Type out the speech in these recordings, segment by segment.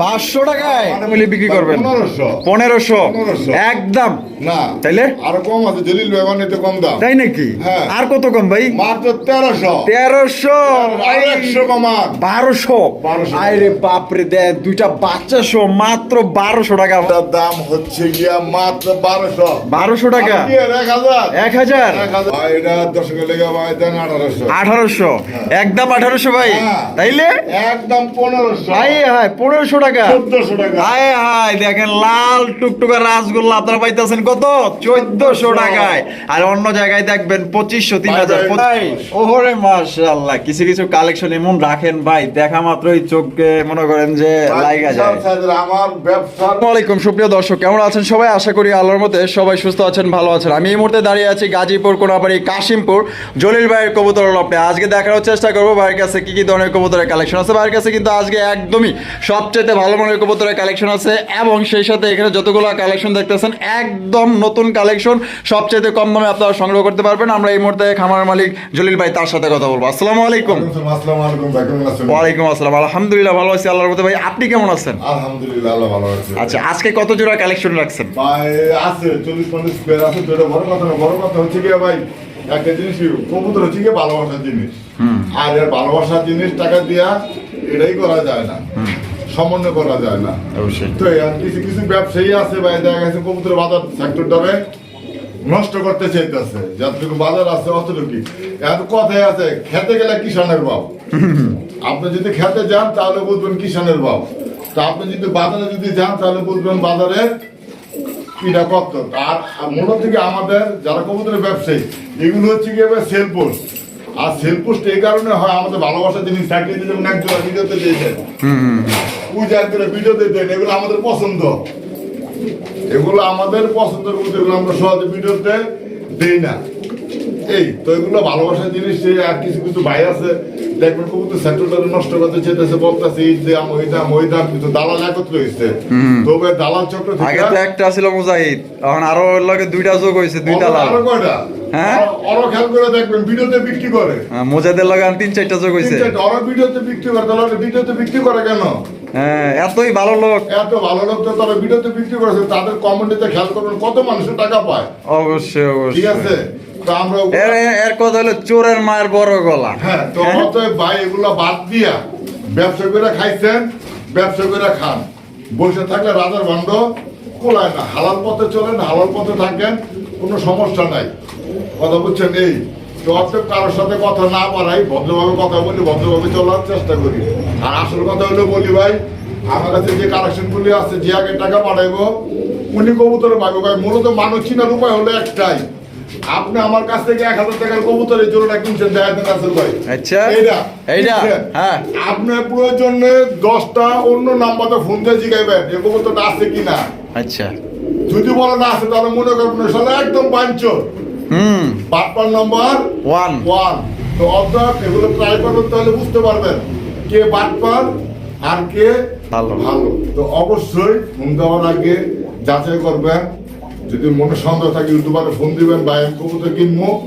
পাঁচশো? টাকায় মিলে বিক্রি করবেন। পনেরোশো। একদম। না। তাইলে? আরও কম আছে জলিল কম দাম। তাই নাকি? হ্যাঁ। আর কত কম ভাই? মাত্র তেরোশো। তেরোশো? একশো কমান বারোশো? 1200 আরে বাপরে দেখ দুইটা বাচ্চা শো মাত্র বারোশো টাকা। দাম হচ্ছে গিয়া মাত্র বারোশো। বারোশো টাকা? এক হাজার? এক হাজার? এটা দশকে লেগে ভাই দেন আঠারোশো। আঠারোশো? একদম আঠারোশো ভাই। হ্যাঁ। তাইলে? একদম পনেরোশো। হাই পনেরোশো টাকা। চোদ্দশো টাকা। হাই হাই দেখেন লাল টুকটুকা রাসগোল্লা আপনারা পাইতেছেন কত? চোদ্দশো টাকায়। আর অন্য জায়গায় দেখবেন পঁচিশশো তিন হাজার ভাই, ভাই ওহরে মাশাল্লাহ কিছু কিছু কালেকশন এমন রাখেন ভাই দেখা মাত্রই চোখকে মনে করেন যে লাইগা যায়। আমার ব্যবসা। আলাইকুম সুপ্রিয় দর্শক কেমন আছেন সবাই? আশা করি আল্লাহর মতে সবাই সুস্থ আছেন ভালো আছেন। আমি এই মুহূর্তে দাঁড়িয়ে আছি গাজীপুর কোনাবাড়ি কাশিমপুর। জলিল ভাইয়ের কবুতর লপে আজকে দেখানোর চেষ্টা করব ভাইয়ের কাছে কি কি ধরনের কবুতরের কালেকশন আছে। ভাইয়ের কাছে কিন্তু আজকে একদমই সবচেয়ে ভালো মানের কবুতরের কালেকশন আছে এবং সেই সাথে এখানে যতগুলো কালেকশন দেখতেছেন একদম নতুন কালেকশন সবচেয়ে কম দামে আপনারা সংগ্রহ করতে পারবেন। আমরা এই মুহূর্তে খামার মালিক জলিল ভাই তার সাথে কথা বলব। আসসালামু আলাইকুম। ওয়ালাইকুম আসসালাম আলহামদুলিল্লাহ ভালো আছি আল্লাহর মতে ভাই আপনি কেমন আছেন? আলহামদুলিল্লাহ আল্লাহ ভালো আছে। আচ্ছা আজকে কত জোড়া কালেকশন রাখছেন? ভাই আছে চল্লিশ পঞ্চাশ স্কোয়ার আছে বড় কথা বড় কথা হচ্ছে গিয়ে ভাই একটা জিনিস কবুতর হচ্ছে ভালোবাসার জিনিস। আর এর ভালোবাসার জিনিস টাকা দিয়া এটাই করা যায় না। সমন্বয় করা যায় না। তো কিছু কিছু ব্যবসায়ী আছে ভাই দেখা গেছে কবুতর বাজার সেক্টরটারে নষ্ট করতে চাইতেছে। যতটুকু বাজার আছে অতটুকু এত কথাই আছে খেতে গেলে কিষানের বাপ। আপনি যদি খেতে যান তাহলে বুঝবেন কিষানের বাপ। তা আপনি যদি বাজারে যদি যান তাহলে বুঝবেন বাজারে কিনা কত। আর মূলত থেকে আমাদের যারা কবুতরের ব্যবসায়ী এগুলো হচ্ছে কি সেল পোস্ট আর সেলফোস্ট এই কারণে হয় আমাদের ভালোবাসার জিনিস থাকলে যেমন জোড়া ভিডিওতে দিয়েছেন। পূজা করে ভিডিওতে দেন এগুলো আমাদের পছন্দ। এগুলো আমাদের পছন্দের মধ্যে এগুলো আমরা সহজে ভিডিওতে দেই না। এই তো এগুলো ভালোবাসার জিনিস আর কিছু কিছু ভাই আছে। দেখবেন নষ্ট করতে চেতেছে বলতেছে এই দাম ওই দাম ওই দাম। কিন্তু দালাল একত্র হয়েছে তবে দালাল চক্র আগে তো একটা ছিল মুজাহিদ এখন আরও লগে দুইটা যোগ হয়েছে দুইটা লাল আরও কয়টা? হ্যাঁ? অর খেয়াল করে দেখবেন ভিডিওতে বিক্রি করে। হ্যাঁ, লগে তিন চারটা যোগ হয়েছে অর ভিডিওতে বিক্রি করে তাহলে ভিডিওতে বিক্রি করে কেন? হ্যাঁ এতই ভালো লোক। এত ভালো লোক তো তারা ভিডিওতে বিক্রি করেছে তাদের কমেন্টে খেয়াল করবেন কত মানুষের টাকা পায়। অবশ্যই ঠিক আছে? এর কথা হলো চোরের মায়ের বড় গলা। হ্যাঁ তো ভাই এগুলো বাদ দিয়া ব্যবসা করে খাইছেন ব্যবসা করে খান। বসে থাকলে রাজার ভাণ্ড কোলায় না। হালাল পথে চলেন হালাল পথে থাকেন কোনো সমস্যা নাই। কথা বুঝছেন এই? তো কারোর সাথে কথা না বাড়াই ভদ্রভাবে কথা বলি ভদ্রভাবে চলার চেষ্টা করি। আর আসল কথা হলো বলি ভাই আমার কাছে যে কালেকশনগুলি আছে যে আগে টাকা পাঠাইবো উনি কবুতরে পাইবো ভাই মূলত মানুষ চিনার উপায় হলো একটাই আপনি আমার কাছ থেকে এক হাজার টাকার কবুতর এই জোড়াটা কিনছেন দেখা দেন আসল ভাই আচ্ছা। এইটা এইটা হ্যাঁ। আপনার প্রয়োজনে দশটা অন্য নাম্বারে ফোন দিয়ে জিগাইবেন এই কবুতরটা আছে কিনা। আচ্ছা। যদি বলে না আছে তাহলে মনে করবেন সালে একদম পাঞ্চর হুম। বাটপার নাম্বার ওয়ান। ওয়ান। তো অর্থাৎ এগুলো ট্রাই করবেন তাহলে বুঝতে পারবেন কে বাটপার আর কে ভালো। ভালো। তো অবশ্যই ফোন দেওয়ার আগে যাচাই করবেন। যদি মনে সন্দেহ থাকে ইউটিউবারে ফোন দিবেন বা আমি কবুতর কিনবো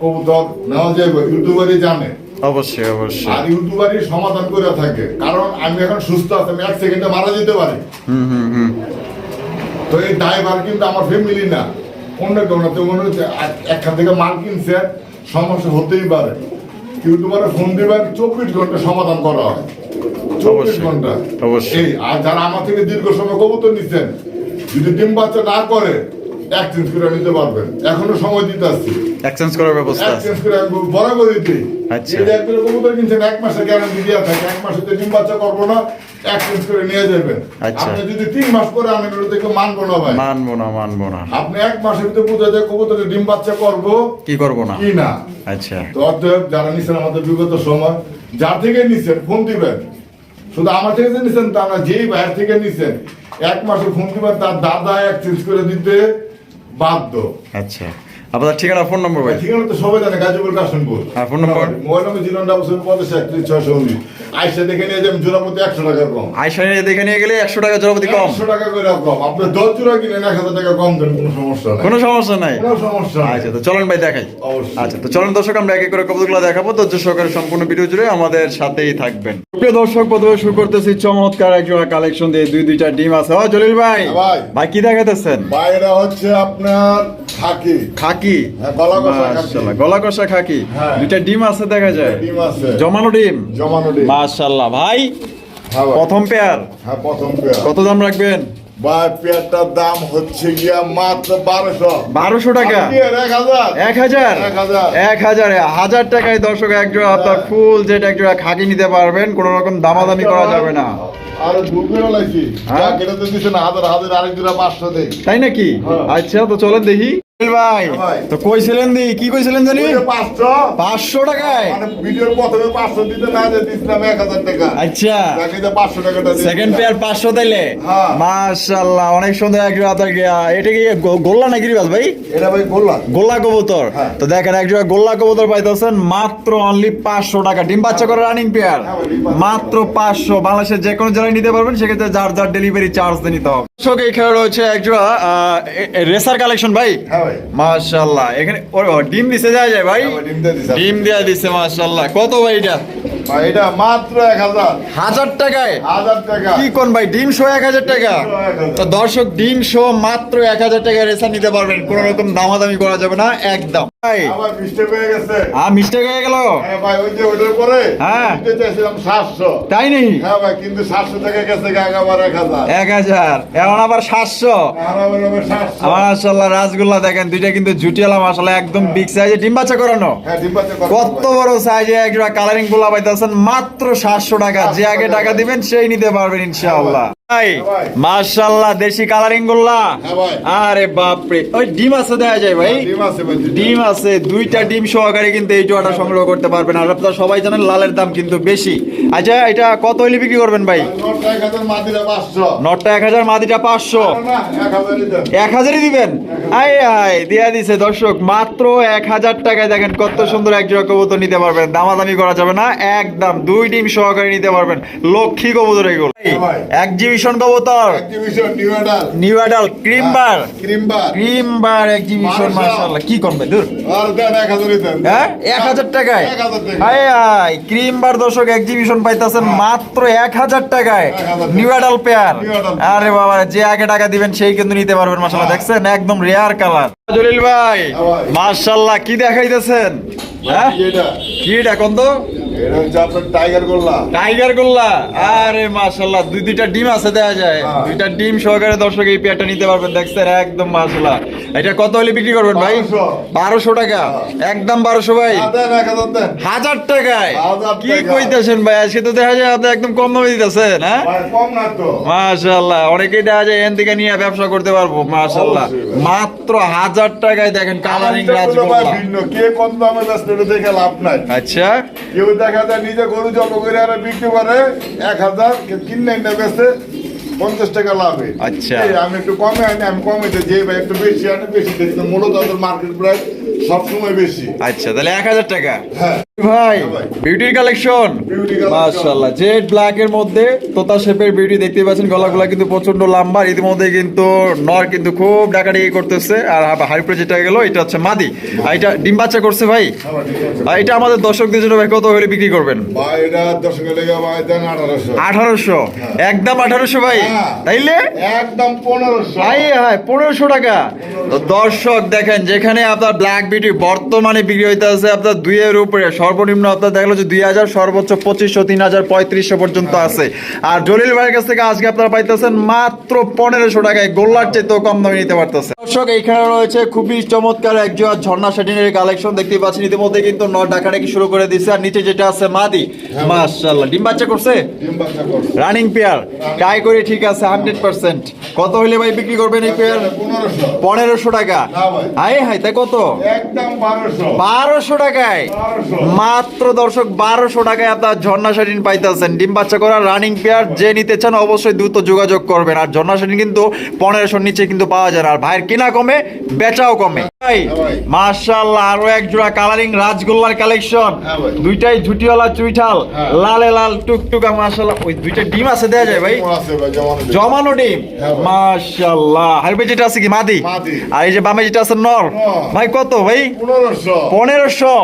কবুতর নেওয়া যাবে ইউটিউবারই জানে। অবশ্যই অবশ্যই। আর ইউটিউবারই সমাধান করে থাকে কারণ আমি এখন সুস্থ আছি আমি এক সেকেন্ডে মারা যেতে পারি। তো এই ড্রাইভার কিন্তু আমার ফ্যামিলি না। অন্য কেউ তো মনে হচ্ছে এক- একখান থেকে মাল কিনছে সমস্যা হতেই পারে। ইউটিউবারে ফোন দিবেন চব্বিশ ঘণ্টা সমাধান করা হয়। চব্বিশ ঘণ্টা। অবশ্যই। আর যারা আমার থেকে দীর্ঘ সময় কবুতর নিচ্ছেন যদি ডিম বাচ্চা না করে এক্সচেঞ্জ করে নিতে পারবেন। এখনও সময় দিতে আসছি। এক্সচেঞ্জ করার ব্যবস্থা আছে। এক্সচেঞ্জ করে আমি বরাবরই দিই আচ্ছা। এই যে কবুতর কিনছেন এক মাসের গ্যারান্টি দেওয়া থাকে। এক মাসে তো ডিম বাচ্চা করব না এক্সচেঞ্জ করে নিয়ে যাবেন। আচ্ছা। আপনি যদি তিন মাস ওটা দেখে মানবো না ভাই। মানবো না মানবো না। আপনি এক মাসের ভিতরে বুঝে যায় কবুতরে ডিম বাচ্চা করব কি করব না? কি না? আচ্ছা। তো অতএব যারা নিছেন আমাদের বিগত সময় যার থেকে নিছেন ফোন দিবেন। শুধু আমার থেকে যে নিছেন তা না যেই বাইরে থেকে নিছেন এক মাসে ফোন দিবেন তার দাদা এক্সচেঞ্জ করে দিতে। বাধ্য। আচ্ছা। আপনার ঠিকানা ফোন নম্বর ভাই? ঠিকানা তো সবাই জানে গাজীপুর কাশিমপুর। হ্যাঁ, phone number? Mobile number zero double seven পঞ্চাশ একত্রিশ ছয়শো উনিশ। আইসা দেখে নিয়ে যাবেন জোড়া মধ্যে একশো টাকা কম। আইসা নিয়ে দেখে নিয়ে গেলে একশো টাকা জলপতি কম। একশো টাকা করে কম। আপনি দশ জোড়া কিনেন এক হাজার টাকা কম দেন কোনো সমস্যা নেই। কোনো সমস্যা নাই? কোনো সমস্যা নেই। আচ্ছা তো চলেন ভাই দেখাই। আচ্ছা তো চলেন দর্শক আমরা এক এক করে কবুতরগুলো দেখাবো। ধৈর্য সহকারে সম্পূর্ণ ভিডিও জুড়ে আমাদের সাথেই থাকবেন। প্রিয় দর্শক প্রথমে শুরু করতেছি চমৎকার একজোড়া কালেকশন দিয়ে দুই দুইটা ডিম আছে। ও জলিল ভাই হ্যাঁ ভাই। ভাই কি দেখাইতেছেন? বাইরে হচ্ছে আপনার থাকি খাকি? হ্যাঁ, কষা খাকি। মাশাআল্লাহ, গলা কষা খাকি। হ্যাঁ। দুইটা ডিম আছে দেখা যায়। ডিম আছে। জমানো ডিম? জমানো ডিম। মাশাআল্লাহ। ভাই হ্যাঁ প্রথম পেয়ার? হ্যাঁ প্রথম পেয়ার। কত দাম রাখবেন? ভাই পেয়ারটার দাম হচ্ছে গিয়া মাত্র বারোশো। বারোশো টাকা? এক হাজার? এক হাজার? হাজার। টাকায় দর্শক একজোড়া আপনার ফুল খাকি নিতে পারবেন কোনো রকম দামাদামি করা যাবে না। হ্যাঁ? তাই নাকি? হ্যাঁ। আচ্ছা তো চলেন দেখি। ভাই ভাই। তো কইছিলেন দি কি কইছিলেন জানি? পাঁচশো। পাঁচশো টাকায়? মানে ভিডিওর প্রথমে পাঁচশো দিতে না যে দিছিলাম এক হাজার টাকা। আচ্ছা। পাঁচশো টাকাটা সেকেন্ড পেয়ার পাঁচশো তাইলে হ্যাঁ। অনেক সুন্দর একজোড়া আপনার এটা কি গোল্লা নাকি রিবাজ ভাই? এটা ভাই বললাম গোল্লা কবুতর। হ্যাঁ। তো দেখেন একজোড়া গোল্লা কবুতর পাইতেছেন মাত্র অনলি পাঁচশো টাকা। ডিম বাচ্চা করে রানিং পেয়ার হ্যাঁ। মাত্র পাঁচশো। বাংলাদেশের যে কোনো জেলায় নিতে পারবেন সেক্ষেত্রে যার যার ডেলিভারি চার্জ দিয়ে নিতে হবে। দর্শক এখানে রয়েছে একজোড়া রেসার কালেকশন ভাই। হ্যাঁ ভাই। মাশাআল্লাহ। এখানে ও, ও, ডিম দিছে যায় যায় ভাই। হ্যাঁ ডিম দিয়ে দিছে। মাশাআল্লাহ। কত ভাই এটা? ভাই এটা মাত্র এক হাজার। হাজার টাকায়? হাজার টাকা। কি কোন ভাই ডিম শো এক হাজার টাকা? ডিম শো 1000 তো দর্শক ডিম শো মাত্র এক হাজার টাকা রেসা নিতে পারবেন। কোন রকম দামাদামি করা যাবে না একদম। হয়ে হ্যাঁ হ্যাঁ। তাই নেই কিন্তু সাতশো টাকা গেছে এক হাজার। এখন আবার সাতশো। আর আবার আবার সাতশো। মাশাল্লাহ রাসগোল্লা দেখেন দুইটা কিন্তু জুটিয়ালা মাশাল্লাহ একদম বিগ সাইজে ডিম বাচ্চা করানো? কত বড় সাইজে একটা কালারিংগুলা পাইতেছেন মাত্র সাতশো টাকা। যে আগে টাকা দিবেন সেই নিতে পারবেন ইনশাআল্লাহ। ভাই। মাশাল্লাহ দেশি কালারিং হ্যাঁ আরে বাপরে ওই ডিম আছে দেখা যায় ভাই। ডিম আছে দুইটা। ডিম আছে দুইটা ডিম সহকারে কিন্তু এই জোয়াটা সংগ্রহ করতে পারবেন। আর আপনারা সবাই জানেন লালের দাম কিন্তু বেশি। আচ্ছা এটা কত হইলে বিক্রি করবেন ভাই? এক হাজার পাঁচশো। নটটা এক হাজার মাদিটা পাঁচশো। এক হাজারই এক দিবেন? আয় আয় দিয়া দিছে দর্শক মাত্র এক হাজার টাকায় দেখেন কত সুন্দর এক জোড়া কবুতর নিতে পারবেন। দামাদামি করা যাবে না একদম দুই ডিম সহকারে নিতে পারবেন। লক্ষ্মী কবুতর এগুলো। ভাই। এক্সিবিশন কবুতর exhibition new order new adult cream bar cream bar cream bar exhibition মাশাআল্লাহ। কি করবে দূর? আর দেন এক হাজারই দেন। হ্যাঁ? এক হাজার টাকায় এক হাজার টাকা হাই হাই ক্রিম বার দর্শক এক্সিবিশন পাইতেছেন মাত্র এক হাজার টাকায়। 1000 নিউ অ্যাডাল পেয়ার। আরে বাবা যে আগে টাকা দিবেন সেই কিন্তু নিতে পারবেন মাশাআল্লাহ। হ্যাঁ। দেখছেন? একদম রেয়ার কালার জলিল ভাই হ্যাঁ ভাই। মাশাআল্লাহ কি দেখাইতেছেন? হ্যাঁ? কি এটা? কোন তো? এটা হচ্ছে টাইগার গোল্লা। টাইগার গোল্লা? আরে মাশাআল্লাহ দুই দুইটা ডিম আছে দেখা যায়। হ্যাঁ। দুইটা ডিম সহকারে দর্শক এই পেয়ারটা নিতে পারবেন দেখছেন? একদম মাশাআল্লাহ। এটা কত হলে বিক্রি করবেন ভাই? বারোশো। টাকা। একদম বারোশো ভাই। আর দেন এক হাজার টাকায়? কি কইতেছেন ভাই? আজকে তো দেখা যায় আপনি একদম কম দামে দিতেছেন হ্যাঁ? অনেকেই দেখা যায় এখান থেকে নিয়ে ব্যবসা করতে পারব অবশ্যই মাত্র হাজার টাকায় দেখেন কালারিং রাজগোল্লা ভিন্ন। কে কম দামে দেখে লাভ নাই। আচ্ছা। কেউ দেখা যায় নিজে গরু জব করে আর বিক্রি করে এক হাজার কেউ কিনে এনে বেছে পঞ্চাশ টাকা লাভে। আচ্ছা। আমি একটু কমে আনি আমি কমে যে ভাই একটু বেশি আনি বেশি মূলত মার্কেট প্রাইস সবসময় বেশি। আচ্ছা তাহলে এক হাজার টাকা। হ্যাঁ। ভাই হ্যাঁ বিউটির কালেকশন মাশাআল্লাহ জেড ব্ল্যাক এর মধ্যে তোতা শেপের বিউটি দেখতে পাচ্ছেন গলাগুলা কিন্তু প্রচণ্ড লম্বা ইতিমধ্যে কিন্তু নর কিন্তু খুব ডাকাডাকি করতেছে আর হাইপ্রে যেটা গেল এটা হচ্ছে মাদি। আর এটা ডিম বাচ্চা করছে ভাই? হ্যাঁ, আর এটা আমাদের দর্শকদের জন্য ভাই কত হলে বিক্রি করবেন? ভাই এটা দশকে লেগে ভাই দেন আঠারোশো। আঠারোশো? একদম আঠারোশো ভাই? হ্যাঁ। তাইলে? একদম পনেরোশো। হাই হাই পনেরোশো টাকা। দর্শক দেখেন যেখানে আপনার ব্ল্যাক বিউটি বর্তমানে বিক্রি হইতে আছে আপনার দুইয়ের উপরে সর্বনিম্ন আপনার দেখল যে দুই হাজার সর্বোচ্চ পঁচিশশো তিন হাজার পঁয়ত্রিশশো পর্যন্ত আছে। আর জলিল ভাইয়ের কাছ থেকে আজকে আপনারা পাইতেছেন মাত্র পনেরোশো টাকায় গোল্লার চেয়েও কম দামে নিতে পারতেছে। দর্শক এইখানে রয়েছে খুবই চমৎকার এক জোড়া ঝর্ণা সেটিনের কালেকশন দেখতে পাচ্ছেন ইতিমধ্যে কিন্তু নট ডাকাডাকি শুরু করে দিচ্ছে আর নিচে যেটা আছে মাদি মাশাল্লাহ ডিম বাচ্চা করছে? ডিম বাচ্চা করছে। রানিং পেয়ার ট্রাই করে ঠিক আছে হান্ড্রেড পার্সেন্ট কত হলে ভাই বিক্রি করবেন এই পেয়ার পনেরোশো পনেরোশো টাকা। হাই হাই তাই কত? বারোশো। বারোশো টাকায়? মাত্র দর্শক বারোশো টাকায় আপনার ঝর্ণা শাটিন পাইতেছেন। ডিম বাচ্চা করা রানিং পেয়ার যে নিতে চান অবশ্যই দ্রুত যোগাযোগ করবেন। আর ঝর্ণা শাটিন কিন্তু পনেরোশোর নিচে কিন্তু পাওয়া যায় না। আর ভাইয়ের কিনা কমে বেচাও কমে। হ্যাঁ ভাই। মাশাআল্লাহ আরও এক জোড়া কালারিং রাজগোল্লার কালেকশন হ্যাঁ দুইটাই ঝুটিওয়ালা চুইঠাল হ্যাঁ। লালে লাল টুকটুকা মাশাআল্লাহ ওই দুইটা ডিম আছে দেয়া যায় ভাই? জমানো ডিম। হারবে যেটা আছে কি মাদি। আর এই যে বামে যেটা আছে নর। ভাই কত ভাই? পনেরোশো।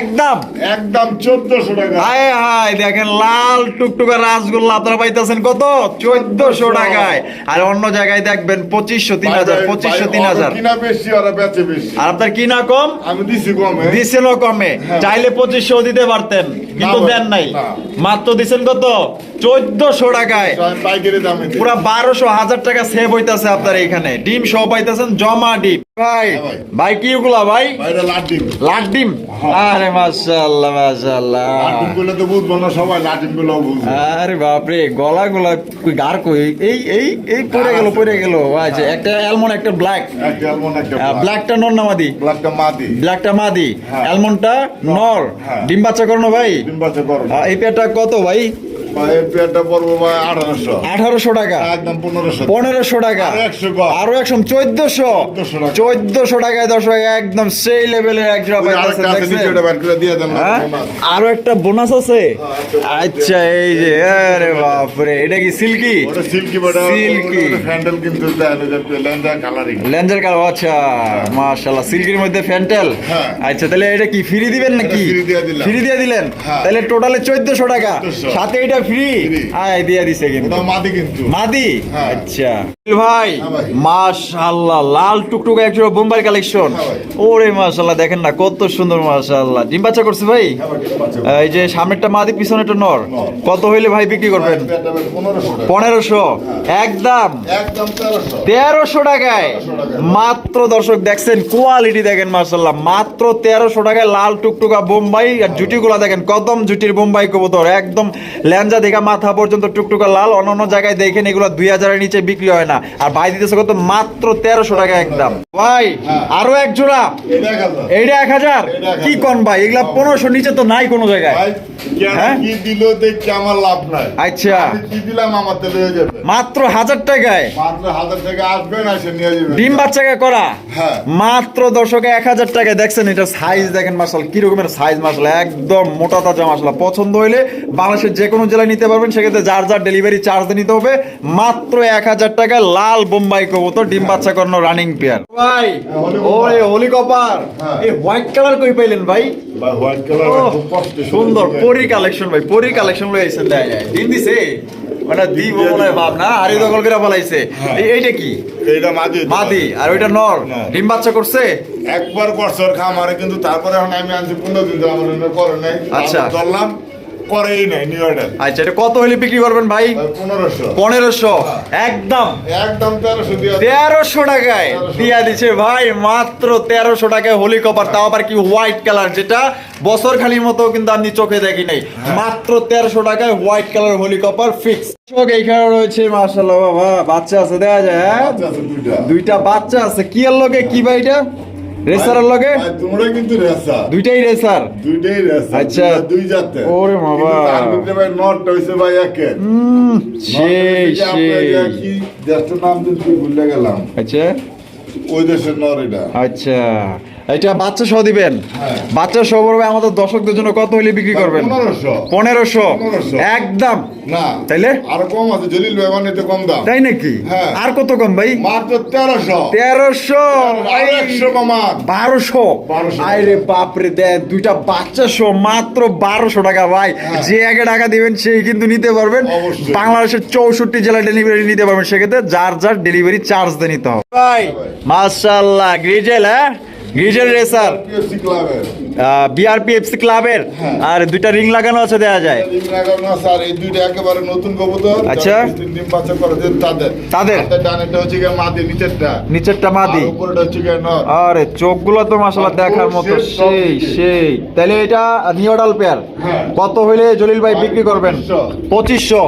একদম? একদম চোদ্দশো টাকা। হায় হায় দেখেন লাল টুকটুকা রাসগোল্লা আপনারা পাইতেছেন কত? চোদ্দশো টাকায়। আর অন্য জায়গায় দেখবেন পঁচিশশো তিন হাজার পঁচিশশো তিন হাজার। বেশি বেশি। আর আপনার কিনা কম? আমি দিছি কমে। দিছেনও কমে। হ্যাঁ। চাইলে পঁচিশশো দিতে পারতেন কিন্তু দেন নাই। মাত্র দিছেন কত? চোদ্দশো টাকায়। পাইকারি দামে। পুরা বারোশো হাজার টাকা সেভ হইতাছে আপনার এখানে। ডিম সহ পাইতেছেন জমা ডিম। ভাই। হ্যাঁ ভাই। কি ওগুলা ভাই? ভাই, এটা লাটিম লাট ডিম? হ্যাঁ। আরে মাশাআল্লাহ মাশাআল্লাহ। গুলো তো বুঝব না সবাই লাটিমগুলো বুঝব। আরে গলা গলা গার কই? এই এই এই পড়ে গেল পড়ে গেল। আচ্ছা একটা অ্যালমন্ড একটা ব্ল্যাক। একটা এমন একটা ব্ল্যাকটা নর না মাদি? ব্ল্যাকটা মাদি। ব্ল্যাকটা মাদি। হ্যাঁ। অ্যালমন্ডটা নর। হ্যাঁ। ডিম বাচ্চা ভাই? ডিম বাচ্চা করো এই পেয়ারটা কত ভাই? আঠারোশো। টাকা। একদম পনেরোশো। টাকা। আরও 100 কম। আরও একশো চোদ্দশো। 1400 চোদ্দশো টাকায় দশ একদম সেই লেভেলের হ্যাঁ? আরও একটা বোনাস আছে? হ্যাঁ, আচ্ছা এই যে আরে বাপরে এটা কি সিল্কি? কিন্তু কালারিং আচ্ছা মাশাআল্লাহ সিল্কের মধ্যে ফ্যান্টেল। হ্যাঁ। আচ্ছা তাহলে এটা কি ফ্রি দিবেন নাকি। ফ্রি দিয়ে দিলেন। তাহলে টোটালে চোদ্দশো টাকা। সাথে এটা ফ্রি? আই আয় দিয়ে দিছে কিন্তু। মাদি কিন্তু। মাদি? হ্যাঁ। আচ্ছা। ভাই। লাল বোম্বাই কালেকশন। ওরে দেখেন না, কত সুন্দর বাচ্চা করছে ভাই। এই যে সামনেরটা নর। কত ভাই বিক্রি করবেন? পনেরোশো। একদম। তেরোশো টাকায়। মাত্র দর্শক, দেখছেন কোয়ালিটি দেখেন মার্শাল্লাহ মাত্র তেরোশো টাকায় লাল টুকটুকা বোম্বাই আর জুটিগুলা দেখেন, কদম জুটির বোম্বাই কবুতর। একদম ল্যাঞ্জা দেখা মাথা পর্যন্ত টুকটুকা লাল, অন্যান্য জায়গায় দেখেন, এগুলো দুই হাজারের নিচে বিক্রি হয় না। আর ভাই দিতেছে কত মাত্র তেরোশো টাকা একদম ভাই। আরও এক জোড়া। এইটা এক হাজার কি কন ভাই এগুলা পনেরোশো নিচে তো নাই কোনো জায়গায় কেন হ্যাঁ? কি দিল দেখছি আমার লাভ নাই আচ্ছা। কি দিলাম আমার তো রয়ে যাবে মাত্র হাজার টাকায় মাত্র হাজার টাকা আসবেন এসে নিয়ে যাবেন ডিম বাচ্চাকে করা হ্যাঁ। মাত্র দর্শকে এক হাজার টাকায় দেখছেন এটা সাইজ দেখেন মাসাল কি রকমের সাইজ মাসাল একদম মোটা তাজা পছন্দ হইলে বাংলাদেশের যে কোনো জেলায় নিতে পারবেন সেক্ষেত্রে যার যার ডেলিভারি চার্জ নিতে হবে মাত্র এক হাজার টাকা লাল বোম্বাই কবুতর ডিম বাচ্চা করানো রানিং পেয়ার ভাই হ্যাঁ, ওরে হোলি কপার হ্যাঁ। এই হোয়াইট কালার কই পাইলেন ভাই? ভাই, হোয়াইট কালার খুব কষ্ট সুন্দর পরি কালেকশন ভাই পরি কালেকশন লই আইছেন দেয় ডিম দিছে? মানে দিব মনে ভাব না আর এই দখল করে বলাইছে হ্যাঁ। এই- এইটা কি? এইটা মাদি। মাদি আর ওইটা নর। না। ডিম বাচ্চা করছে? একবার বছর খামারে কিন্তু তারপরে এখন আমি আনছি পনেরো দিন ধরে আমার করে নাই। আচ্ছা। ধরলাম করেই নাই নিউ অর্ডার আচ্ছা এটা কত হলে বিক্রি করবেন ভাই? পনেরোশো। একদম। দিয়ে টাকায় 1300 দিয়া দিছে ভাই মাত্র টাকায় হোলি কপার তাও আবার কি হোয়াইট কালার যেটা বছর খালির মতো কিন্তু আপনি চোখে দেখি নাই। মাত্র তেরোশো টাকায় হোয়াইট কালার হোলি ফিক্স এইখানে রয়েছে বাবা বাচ্চা আছে দেখা যায় হ্যাঁ? দুইটা। দুইটা বাচ্চা আছে। কি এর লগে? কি ভাই এটা? রেসারের লগে? তোমরা কিন্তু রেসা দুইটাই রেসার দুইটাই রেসা আচ্ছা। দুই জাতে ওরে বাবা। কিন্তু তার ভিতরে ভাই নট হইছে ভাই একে সেই সেই। কি দেশটার নাম কিন্তু ভুলে গেলাম। আচ্ছা। ওই দেশের নর এটা। আচ্ছা। এটা বাচ্চা সহ দিবেন। বাচ্চা সহ পড়বে আমাদের দর্শকদের জন্য কত হলে বিক্রি করবেন? পনেরোশো। পনেরোশো? 1500 একদম। না। তাইলে? আরও কম আছে জলিল নিতে কম দাম। তাই নাকি? হ্যাঁ। আর কত কম ভাই? মাত্র তেরোশো। তেরোশো? একশো কমান বারোশো? আরে বাপরে দেন দুইটা বাচ্চা শো মাত্র বারোশো টাকা ভাই। হ্যাঁ। যে আগে টাকা দিবেন সেই কিন্তু নিতে পারবেন। বাংলাদেশের চৌষট্টি জেলা ডেলিভারি নিতে পারবেন। সেক্ষেত্রে যার যার ডেলিভারি চার্জ দিয়ে নিতে হবে। ভাই মাশাল্লাহ গ্রিজেল হ্যাঁ? গ্রিজেল রেসার পিএসসি ক্লাবের। আর দুইটা রিং লাগানো আছে দেয়া যায়। স্যার এই দুইটা একেবারে নতুন কবুতর। আচ্ছা। তিন ডিম বাচ্চা করে যে তাদের। তাদের? হচ্ছে গিয়ে মাদি নিচেরটা। নিচেরটা মাদি। আর উপরেরটা হচ্ছে গিয়ে নর। আরে চোখগুলো তো আর দেখার মতো। সেই সেই। তাহলে এটা নিওডাল পেয়ার। হ্যাঁ। কত হইলে জলিল ভাই বিক্রি করবেন? 2500 পঁচিশশো।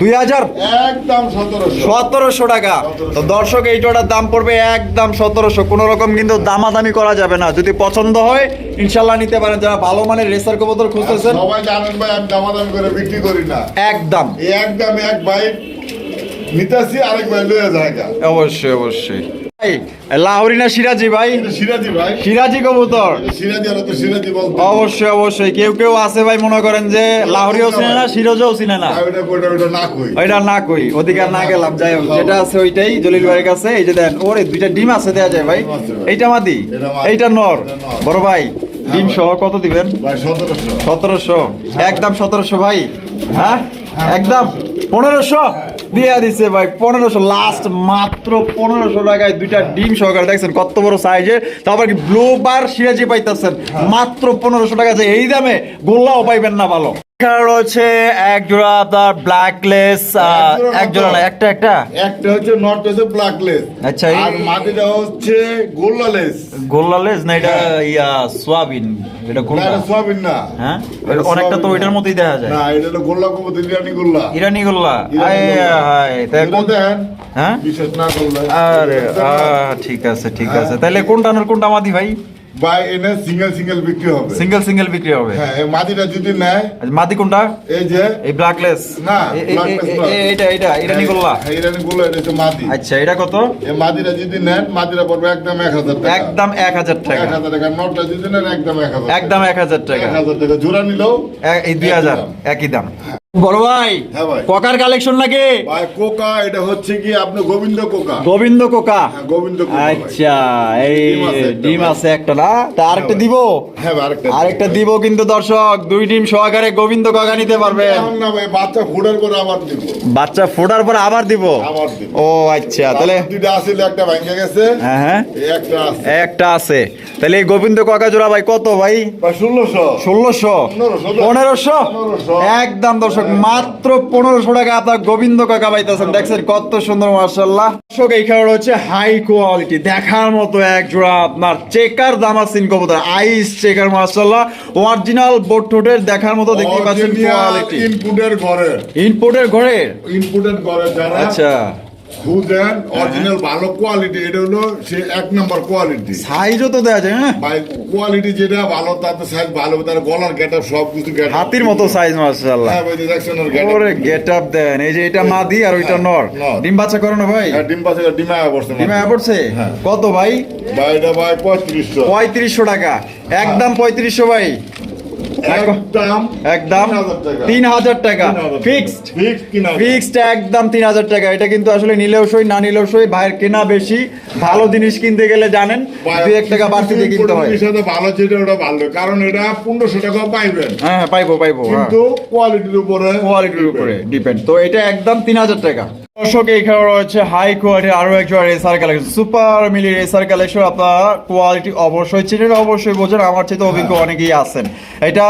দুই হাজার। একদম সতেরোশো। সতেরোশো টাকা। তো দর্শক এই জোড়ার দাম পড়বে একদম সতেরোশো। কোনো রকম কিন্তু দামাদামি করা যাবে না। যদি পছন্দ হয় ইনশাল্লাহ নিতে পারেন। যারা ভালো মানের রেসার কবুতর খুঁজতেছেন সবাই জানেন ভাই আমি দামাদামি করে বিক্রি করি না। একদম। এই একদম এক বাইক নিতেছি আরেক ভাই লয়ে যায় অবশ্যই অবশ্যই। লাহোরি না সিরাজি ভাই? সিরাজি ভাই। সিরাজি কবুতর। সিরাজি অবশ্যই অবশ্যই। কেউ কেউ আছে ভাই মনে করেন যে লাহোরিও চিনে না সিরাজও চিনে না। ওইটা না কই। ওদিকে না গেলাম। যাই হোক যেটা আছে ওইটাই জলিল ভাইয়ের কাছে। এই যে দেন ওরে দুইটা ডিম আছে দেয়া যায় ভাই। এইটা মাদি? এইটা নর। বড় ভাই ডিম সহ কত দিবেন? সতেরোশো। সতেরোশো। একদম সতেরোশো ভাই। হ্যাঁ। একদম? পনেরোশো। দিয়া দিছে ভাই, পনেরোশো। লাস্ট মাত্র পনেরোশো টাকায় দুইটা ডিম সহকারে, দেখছেন কত বড় সাইজে তারপর কি ব্লু বার সিরাজি পাইতেছেন। মাত্র পনেরোশো টাকা এই দামে গোল্লাও পাইবেন না ভালো। এখানে রয়েছে এক জোড়া আপনার ব্ল্যাকলেস এক জোড়া না একটা একটা? একটা হচ্ছে নর্থ হচ্ছে ব্ল্যাকলেস আচ্ছা, আর মাটিটা হচ্ছে গোল্লালেস। গোল্লালেস না এটা ইয়া সোয়াবিন? এটা এটা সোয়াবিন না। হ্যাঁ? অনেকটা তো ওইটার মতোই দেখা যায়। না এটা হলো গোল্লা ইরানি গোল্লা। ইরানি গোল্লা? আয় গোল্লা। হায় তাই কোন হ্যাঁ? বিশেষ না করলে। আরে ঠিক আছে ঠিক আছে। তাহলে কোনটা কোনটা মাদি ভাই? এনে সিঙ্গেল সিঙ্গেল বিক্রি হবে। সিঙ্গেল সিঙ্গেল বিক্রি হবে। হ্যাঁ এই যদি নেয় আচ্ছা, মাদি কোনটা? এই যে এই ব্ল্যাকলেস না। এটা এটা ইরানি গোল্লা হ্যাঁ, ইরানি গোল্লা এটা হচ্ছে মাটি। আচ্ছা এটা কত? এই যদি নেন মাটিটা পড়বে একদম এক হাজার টাকা। একদম এক হাজার টাকা। এক হাজার টাকা। নটটা যদি নেন একদম এক হাজার একদম এক হাজার টাকা। এক হাজার টাকা। জোড়া নিলেও এই দুই হাজার একই দাম। বড় ভাই হ্যাঁ ভাই। কোকার কালেকশন নাকি? ভাই কোকা এটা হচ্ছে কি আপনি গোবিন্দ কোকা? গোবিন্দ কোকা? হ্যাঁ, গোবিন্দ কোকা আচ্ছা এই ডিম আছে একটা না? তা আরেকটা ভাই। দিব? হ্যাঁ আরেকটা আরেকটা দিব কিন্তু দর্শক দুই ডিম সহকারে গোবিন্দ কাকা নিতে এখন না ভাই বাচ্চা ফুটার করে আবার দিব। বাচ্চা ফোটার পর আবার দিব? আবার দিব। ও আচ্ছা তাহলে দুইটা আসলে একটা ভেঙে গেছে হ্যাঁ হ্যাঁ। একটা আছে। একটা আছে। তাহলে এই গোবিন্দ কাকা জোড়া ভাই কত ভাই? ভাই ষোলোশো। ষোলোশো। পনেরোশো। পনেরোশো? পনেরোশো। একদম দর্শক মাত্র পনেরোশো টাকা আপনার গোবিন্দ কাকা পাইতেছেন। দেখছেন কত সুন্দর মার্শাল্লাহ দর্শক এইখানে হচ্ছে হাই কোয়ালিটি দেখার মতো এক জোড়া আপনার চেকার দামাসিন কবুতর আইস চেকার মার্শাল্লাহ অরিজিনাল বোট টোটের দেখার মতো দেখতে পাচ্ছেন কোয়ালিটি ইনপুটের ঘরে। ইনপুটের ঘরে? ইনপুটের ঘরে যারা আচ্ছা। খুঁজেন অরিজিনাল ভালো কোয়ালিটি এটা হলো সে এক নম্বর কোয়ালিটি সাইজও তো দেওয়া যায় হ্যাঁ? কোয়ালিটি যেটা ভালো তাতে সাইজ ভালো তার গলার গেটআপ সব কিছু গেট হাতির মতো সাইজ হ্যাঁ ভাই দেখছেন ওর গেটআপ ওরে গেট আপ দেন এই যে এটা মাদি আর ওইটা নর। ডিম বাচ্চা করো না ভাই? হ্যাঁ ডিম পাশে ডিমা করছে ডিমে পড়ছে? হ্যাঁ। কত ভাই? ভাই এটা ভাই পঁয়ত্রিশশো। পঁয়ত্রিশশো টাকা। একদম পঁয়ত্রিশশো ভাই। একদম একদম তিন হাজার টাকা। তিন হাজার টাকা। ফিক্সড। ফিক্সড একদম তিন হাজার টাকা। এটা কিন্তু আসলে নিলেও সই না নিলেও সই ভাইয়ের কেনা বেশি। ভালো জিনিস কিনতে গেলে জানেন দুই এক টাকা বাড়তি দিয়ে কিনতে হয়। ভালো যেটা ওটা ভালো কারণ এটা পনেরোশো টাকা পাইবেন। হ্যাঁ হ্যাঁ, পাইবো পাইবো হ্যাঁ। কিন্তু কোয়ালিটির উপরে কোয়ালিটির উপরে ডিপেন্ড তো এটা একদম তিন হাজার টাকা। দর্শক এখানে রয়েছে হাই কোয়ালিটির আরও একজন রেসার কালেকশন সুপার মিলি রেসার কালেকশন আপনারা কোয়ালিটি অবশ্যই চিনেন অবশ্যই বোঝেন। আমার চেয়ে অভিজ্ঞ অনেকেই আছেন। এটা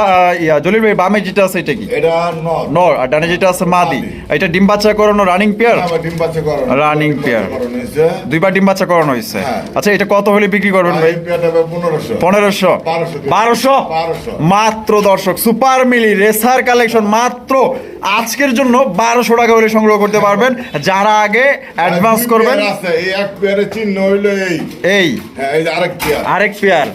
জলিল ভাই বামে যেটা আছে এটা কি? এটা নর। আর ডানে যেটা আছে মাদি। এটা ডিম বাচ্চা করানো রানিং পেয়ার ডিম বাচ্চা করানো। করানো হয়েছে। দুইবার ডিম বাচ্চা করানো হয়েছে। হ্যাঁ। আচ্ছা এটা কত হলে বিক্রি করবেন ভাই? পনেরোশো। বারোশো। মাত্র দর্শক সুপার মিলি রেসার কালেকশন মাত্র আজকের জন্য বারোশো টাকা হলে সংগ্রহ করতে পারবেন। যারা আগে অ্যাডভান্স করবেন পেয়ার আছে এই এক পেয়ারের চিহ্ন হইল এই। এই। হ্যাঁ, এই আরেক পেয়ার। আরেক পেয়ার।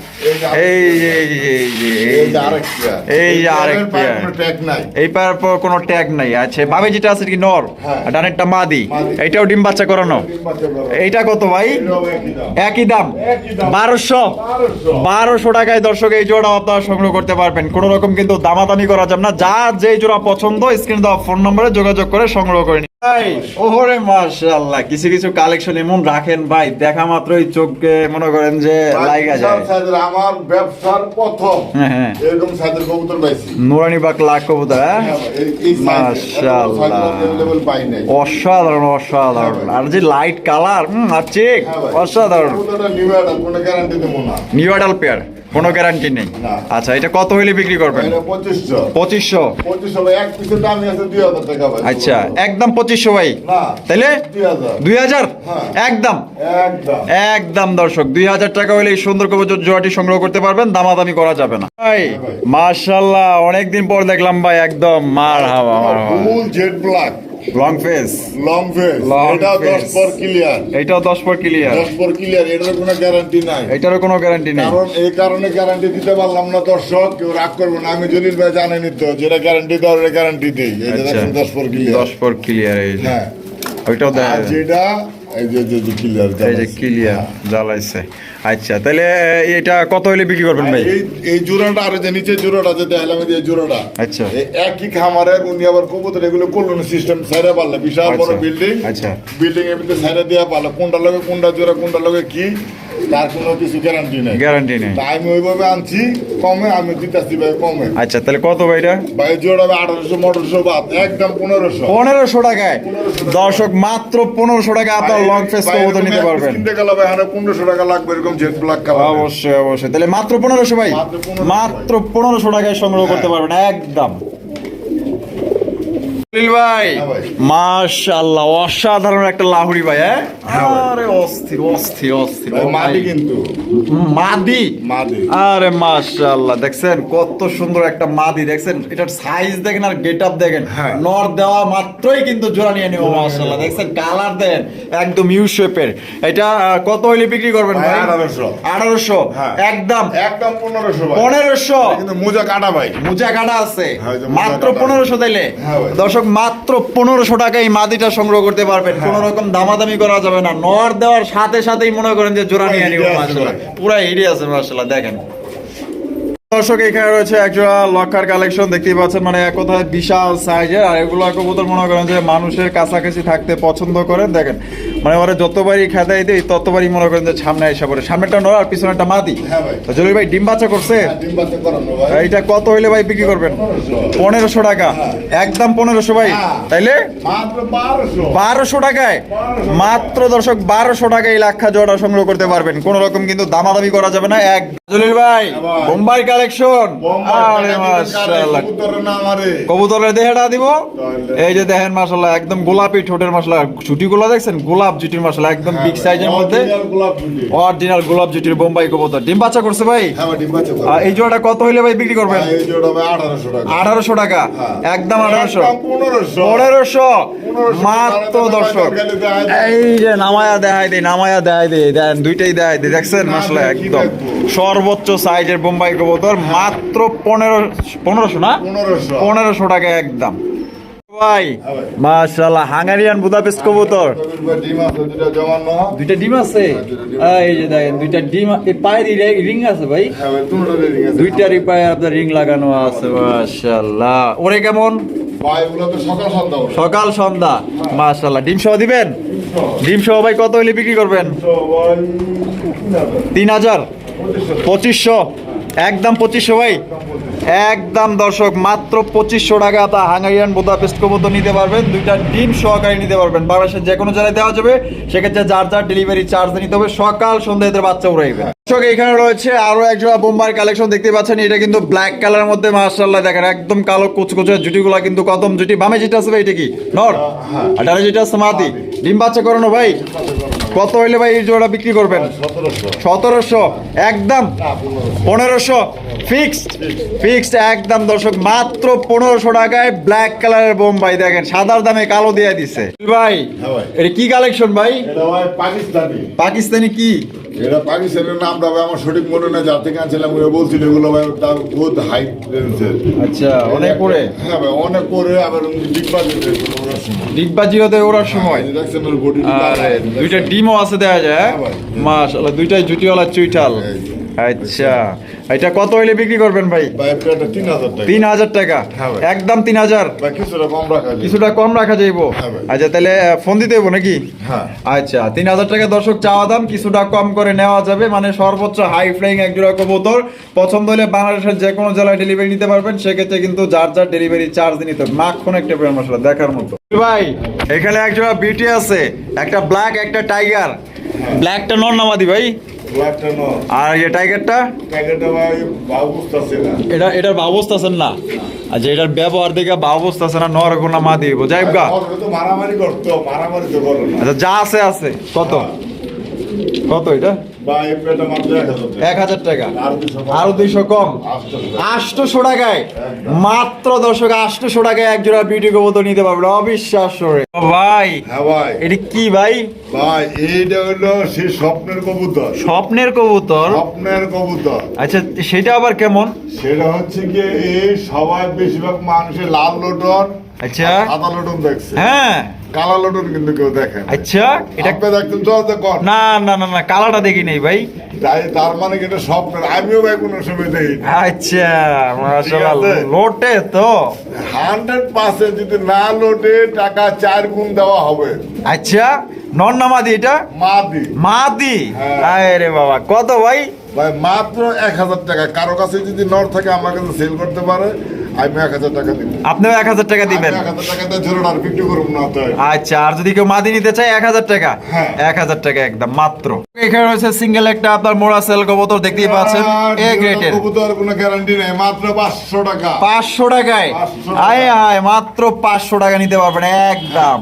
এই যে এই যে- এই এই যে- যে আরেক পেয়ার। এই আরেক পেয়ার। কোনো ট্যাগ নাই। এই পার পর কোনো ট্যাগ নাই। আচ্ছা ভাবে যেটা আছে কি নর? হ্যাঁ। ডানেরটা মাদি। এইটাও ডিম বাচ্চা করানো। এইটা কত ভাই? একই দাম। বারোশো। বারোশো। টাকায় দর্শক এই জোড়া আপনারা সংগ্রহ করতে পারবেন। কোনো রকম কিন্তু দামাদামি করা যাবে না। যার যে জোড়া পছন্দ স্ক্রিন দেওয়া ফোন নম্বরে যোগাযোগ করে সংগ্রহ করে ভাই ওহরে মাশাআল্লাহ কিছু কিছু কালেকশন এমন রাখেন ভাই দেখা মাত্রই চোখকে মনে করেন যে লাইগা যায়। আমার ব্যবসার প্রথম। হ্যাঁ, হ্যাঁ। এরকম সাইজের কবুতর পাইছি। নুরানি বাক লাখ কবুতর হ্যাঁ? মাশাআল্লাহ। অসাধারণ অসাধারণ। আর যে লাইট কালার আর চেক অসাধারণ। নিউ অ্যাডাল পেয়ার কোনো গ্যারান্টি নেই। আচ্ছা এটা কত হইলে বিক্রি করবেন? পঁচিশশো। 2500 ভাই, এক পিসের দামই আছে 2000 টাকা ভাই। আচ্ছা একদম পঁচিশশো ভাই? তাইলে? দুই হাজার। হ্যাঁ। একদম? একদম। দর্শক দুই হাজার টাকা হলে এই সুন্দর কবুতর জোড়াটি সংগ্রহ করতে পারবেন দামাদামি করা যাবে না। ভাই ভাই। মার্শাল্লাহ অনেকদিন পর দেখলাম ভাই একদম মার হাওয়া লং ফেস Long এটাও face। 10 পর clear, এইটাও দশ পর ক্লিয়ার 10 পর clear, এটার কোনো গ্যারান্টি নাই। এটারও কোনো গ্যারান্টি নেই। কারণ এই কারণে গ্যারান্টি দিতে পারলাম না দর্শক কেউ রাগ করবে না। আমি জলিল ভাই জানেনি তো যেটা গ্যারান্টি দাও দেওয়ার গ্যারান্টি দিই। এই যে আচ্ছা। দেখেন দশ পর ক্লিয়ার দশ পর ক্লিয়ার এই যে। হ্যাঁ। ওইটাও আর দেয় যেটা এই যে যে যে ক্লিয়ার এই যে ক্লিয়ার জ্বালাইছে। আচ্ছা তাহলে এটা কত হলে বিক্রি করবেন ভাই? এই জোড়াটা আর যে নিচে জোড়াটা যে দেখালাম এই জোড়াটা। আচ্ছা। এই একই খামারের উনি আবার কবুতর এগুলো করলেন সিস্টেম সাইডে পারলে বিশাল বড় আচ্ছা, বিল্ডিং আচ্ছা। বিল্ডিং এর ভিতরে সাইডে দেওয়া পারলে কোনটা লগে কোনটা জোড়া কোনটা লগে কি তার কোনো কিছু গ্যারান্টি নেই। গ্যারান্টি নেই। আমি ওইভাবে আনছি কমে আমি দিতেছি ভাই কমে। আচ্ছা তাহলে কত ভাই এটা? ভাই জোড়া আঠারোশো মোটরশো বাদ একদম পনেরোশো। পনেরোশো টাকায়? দর্শক মাত্র পনেরোশো টাকা আপনার লং ফেস কবুতর নিতে পারবেন। কিনতে গেলে ভাই পনেরোশো টাকা লাগবে এরকম জেট ব্ল্যাক কালার অবশ্যই অবশ্যই। তাহলে মাত্র পনেরোশো ভাই। মাত্র পনেরোশো টাকায় সংগ্রহ করতে পারবেন একদম। ভাই। হ্যাঁ মাশাআল্লাহ অসাধারণ একটা লাহুরি ভাই আরে অস্থির অস্থির অস্থির। ভাই কিন্তু। মাদি? মাদি। আরে মাশাআল্লাহ দেখছেন কত সুন্দর একটা মাদি দেখছেন? এটার সাইজ দেখেন আর দেখেন। হ্যাঁ। নর দেওয়া মাত্রই কিন্তু জোড়া নিয়ে নেব মাশাআল্লাহ। দেখছেন কালার দেন একদম ইউ শেপের এটা কত হইলে বিক্রি করবেন ভাই, ভাই? 1800 আঠারোশো? হ্যাঁ। একদম। একদম পনেরোশো কিন্তু মোজা কাটা ভাই। মুজা কাটা আছে। মাত্র। পনেরোশো দিলে ভাই। দর্শক মাত্র পনেরোশো টাকায় এই মাদিটা সংগ্রহ করতে পারবেন। কোন কোনো রকম দামাদামি করা যাবে না। নর দেওয়ার সাথে সাথেই মনে করেন যে জোড়া নিয়ে নিব মাসাল্লাহ পুরা এরিয়া আছে মাসাল্লাহ দেখেন। দর্শক এখানে রয়েছে একজোড়া লক্ষার কালেকশন দেখতেই পাচ্ছেন মানে এক কথায় বিশাল সাইজের আর এগুলো কবুতর মনে করেন যে মানুষের কাছাকাছি থাকতে পছন্দ করেন। দেখেন মানে ওরা যতবারই খেদাই দেয় ততবারই মনে করেন যে সামনে এসে পড়ে। সামনেটা নর আর পিছনেটা মাদি। হ্যাঁ ভাই। জলিল ভাই ডিম বাচ্চা করছে? হ্যাঁ, এইটা কত হইলে ভাই বিক্রি করবেন? পনেরোশো। টাকা। একদম পনেরোশো ভাই। হ্যাঁ। তাইলে? বারোশো। টাকায়। মাত্র দর্শক বারোশো টাকায় লাক্ষা জোড়া সংগ্রহ করতে পারবেন। কোন রকম কিন্তু দামাদামি করা যাবে না। এক জলিল ভাই হ্যাঁ ভাই। কালেকশন আরে মাশাআল্লাহ। কবুতরের দেহটা দিব? এই যে দেখেন মাশাআল্লাহ একদম গোলাপি ঠোঁটের মশলা ছুটিগুলো দেখছেন? গোলাপ জুটির মশলা একদম বিগ সাইজের মধ্যে। গোলাপ ফুলি। অরিজিনাল গোলাপ জুটির বোম্বাই কবুতর। ডিম বাচ্চা করছে ভাই? হ্যাঁ। আর এই জোড়াটা কত হইলে ভাই বিক্রি করবেন? এই জোড়া ভাই 1800 টাকা। আঠারোশো টাকা। হ্যাঁ। একদম আঠারোশো। একদম 1500 পনেরোশো। মাত্র দর্শক। গেলে। এই যে নামায়া দেখাই দেয় নামায়া দেখাই দেয় দেন দুইটাই দেখাই দেয় দেখছেন কি একদম। সর্বোচ্চ সাইজের বোম্বাই কবুতর। মাত্র পনেরো পনেরোশো না? পনেরোশো। টাকা একদম। ভাই হ্যাঁ হাঙ্গারিয়ান বুদাপেস্ট কবুতর। দুইটা ডিম আছে দুইটা ডিম এই যে দেখেন দুইটা ডিম এই পায়ের রিং আছে ভাই? হ্যাঁ। দুইটারই পায়ে আপনার রিং লাগানো আছে ওরে কেমন? সকাল সন্ধ্যা। সকাল মাশাল্লাহ ডিম সহ দিবেন? ডিম সহ। ভাই কত হলে বিক্রি করবেন। তিন হাজার। পঁচিশশো। একদম পঁচিশশো ভাই। একদম দর্শক মাত্র পঁচিশশো টাকা তা হাঙ্গারিয়ান বোদাপেস্ট কবুতর নিতে পারবেন। দুইটা ডিম সহকারে নিতে পারবেন। বাংলাদেশের যে কোনো জায়গায় দেওয়া যাবে সেক্ষেত্রে যার যার ডেলিভারি চার্জ নিতে হবে। সকাল সন্ধ্যা এদের বাচ্চা উড়াইবে। দর্শক এখানে রয়েছে আরও একজোড়া বোম্বার কালেকশন দেখতে পাচ্ছেন। এটা কিন্তু ব্ল্যাক কালারের মধ্যে মার্শাল্লাহ দেখেন একদম কালো কুচকুচে জুটিগুলা কিন্তু কদম জুটি। বামে যেটা আছে ভাই এটা কি? নর? আর ডানে যেটা আছে মাদি। ডিম বাচ্চা করানো ভাই? কত হইলে ভাই এই জোড়া বিক্রি করবেন? সতেরোশো। একদম? পনেরোশো। ফিক্সড? ফিক্সড একদম দর্শক মাত্র পনেরোশো টাকায় ব্ল্যাক কালারের বোম্বাই দেখেন সাদার দামে কালো দিয়ে দিছে। ভাই। হ্যাঁ এটা কি কালেকশন ভাই? ভাই পাকিস্তানি। পাকিস্তানি কি? এটা পাকিস্তানের নাম ভাই আমার সঠিক মনে বলছিল এগুলো ভাই তার বহুত হাই রেঞ্জের আচ্ছা অনেক পরে? হ্যাঁ ভাই অনেক করে আবার ডিগবাজি ডিগবাজি হতে ওড়ার সময়। ওর দুইটা ডিমও আছে দেখা যায় মাস ভাই। মাশাআল্লাহ দুইটাই জুটিওয়ালা চুইটাল। আচ্ছা। এটা কত হইলে বিক্রি করবেন ভাই? ভাই তিন হাজার টাকা। হ্যাঁ। একদম তিন হাজার? কিছুটা কম রাখা কিছুটা কম রাখা যাইব? হ্যাঁ আচ্ছা তাহলে ফোন দিতে হইব নাকি? হ্যাঁ। আচ্ছা তিন হাজার টাকা দর্শক চাওয়া দাম কিছুটা কম করে নেওয়া যাবে। মানে সর্বোচ্চ হাই ফ্লাইং একজোড়া কবুতর। পছন্দ হলে বাংলাদেশের যে কোনো জেলায় ডেলিভারি নিতে পারবেন। সেক্ষেত্রে কিন্তু যার যার ডেলিভারি চার্জ নিতে হবে। মাখন একটা প্রেম মশলা দেখার মতো। ভাই এখানে একজোড়া বিউটি আছে একটা ব্ল্যাক একটা টাইগার ব্ল্যাকটা নর নামাদি ভাই। আর এই টাইগারটা? বুঝতেছে না। এটা এটার ব্যবস্থা আছেন না। আচ্ছা এটার ব্যবহার দেখে ব্যবস্থা আছে না নর কোনো মা দিব। যাই গা। ওরা মারামারি করতো মারামারি তো করে আচ্ছা যা আছে আছে। কত? কত এটা? এক হাজার টাকা। আর দুইশো কম। আটশো টাকায়? মাত্র দর্শক আটশোশো টাকায় এক জোড়া বিউটি কবুতর নিতে পারবেন। ভাই হ্যাঁ ভাই। এটা কি ভাই? ভাই এইটা হলো সেই স্বপ্নের কবুতর। স্বপ্নের কবুতর? স্বপ্নের কবুতর। আচ্ছা সেটা আবার কেমন? সেটা হচ্ছে কি এই সবাই বেশিরভাগ মানুষের লাল লোটন আচ্ছা। সাদা লোটন দেখছে। হ্যাঁ। কালা লটন কিন্তু কেউ দেখে আচ্ছা এটা আপনি দেখতেন তো তো কর না না না না কালাটা দেখি নেই ভাই। তাই তার মানে কি এটা স্বপ্ন আমিও ভাই কোনো সময় দেখি আচ্ছা মাশাআল্লাহ। লোটে তো। হান্ড্রেড পার্সেন্ট যদি না লোটে টাকা চার গুণ দেওয়া হবে। আচ্ছা নন না মাদি এটা? মা দি মাদি? হ্যাঁ। আরে বাবা কত ভাই? ভাই মাত্র এক হাজার টাকা। কারও কাছে যদি নর থাকে আমার কাছে সেল করতে পারে। আমি এক হাজার টাকা দিব। আপনিও এক হাজার টাকা দিবেন? এক হাজার টাকাতে ঝোড়া আর বিক্রি করব না তো আচ্ছা আর যদি কেউ মাদি নিতে চায় এক হাজার টাকা? হ্যাঁ। এক হাজার টাকা একদম মাত্র। এখানে রয়েছে সিঙ্গেল একটা আপনার মোড়া সেল কবুতর দেখতেই পাচ্ছেন এ গ্রেটের কবুতর কোনো গ্যারান্টি নেই মাত্র পাঁচশো টাকা। পাঁচশো টাকায়? আয় আয় মাত্র পাঁচশো টাকা নিতে পারবেন একদম।